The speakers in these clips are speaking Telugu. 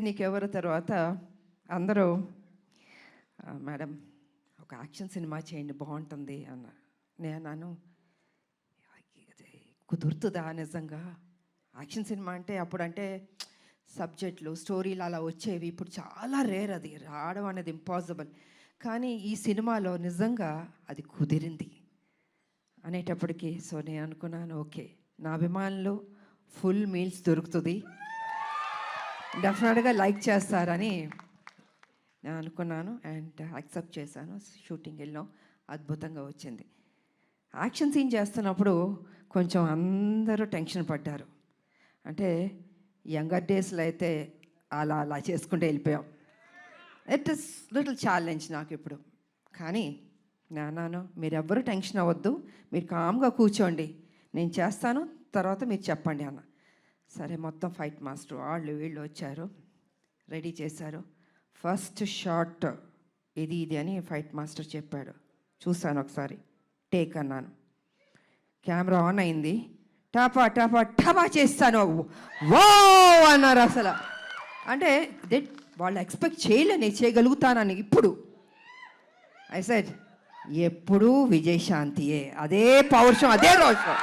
నీకెవరు తర్వాత అందరూ మేడం ఒక యాక్షన్ సినిమా చేయండి బాగుంటుంది అన్న. నేను కుదురుతుందా నిజంగా? యాక్షన్ సినిమా అంటే అప్పుడంటే సబ్జెక్టులు స్టోరీలు అలా వచ్చేవి. ఇప్పుడు చాలా రేర్ అది రావడం అనేది ఇంపాసిబుల్. కానీ ఈ సినిమాలో నిజంగా అది కుదిరింది అనేటప్పటికి సో నేను అనుకున్నాను ఓకే నా అభిమానులు ఫుల్ మీల్స్ దొరుకుతుంది. డెఫినెట్గా లైక్ చేస్తారని నేను అనుకున్నాను అండ్ యాక్సెప్ట్ చేశాను. షూటింగ్ వెళ్ళాం అద్భుతంగా వచ్చింది. యాక్షన్ సీన్ చేస్తున్నప్పుడు కొంచెం అందరూ టెన్షన్ పడ్డారు. అంటే యంగర్ డేస్లో అయితే అలా అలా చేసుకుంటూ వెళ్ళిపోయాం. ఇట్ ఇస్ లిటిల్ ఛాలెంజ్ నాకు ఇప్పుడు. కానీ నాన్నాను మీరెవ్వరూ టెన్షన్ అవ్వద్దు. మీరు కామ్గా కూర్చోండి. నేను చేస్తాను తర్వాత మీరు చెప్పండి అన్న. సరే మొత్తం ఫైట్ మాస్టర్ వాళ్ళు వీళ్ళు వచ్చారు. రెడీ చేశారు. ఫస్ట్ షాట్ ఇది ఇది అని ఫైట్ మాస్టర్ చెప్పాడు. చూశాను ఒకసారి. టేక్ అన్నాను. కెమెరా ఆన్ అయింది. టపా టపా టపా చేస్తాను. వో అన్నారు అసలు. అంటే దే వాళ్ళు ఎక్స్పెక్ట్ చేయలే నేను చేయగలుగుతానని ఇప్పుడు. ఐ సెడ్ ఎప్పుడూ విజయశాంతియే. అదే పౌరుషం అదే రోషం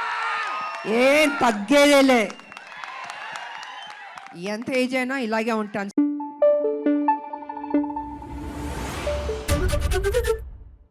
ఏం తగ్గేదేలే. ఎంత ఏజ్ అయినా ఇలాగే ఉంటాను.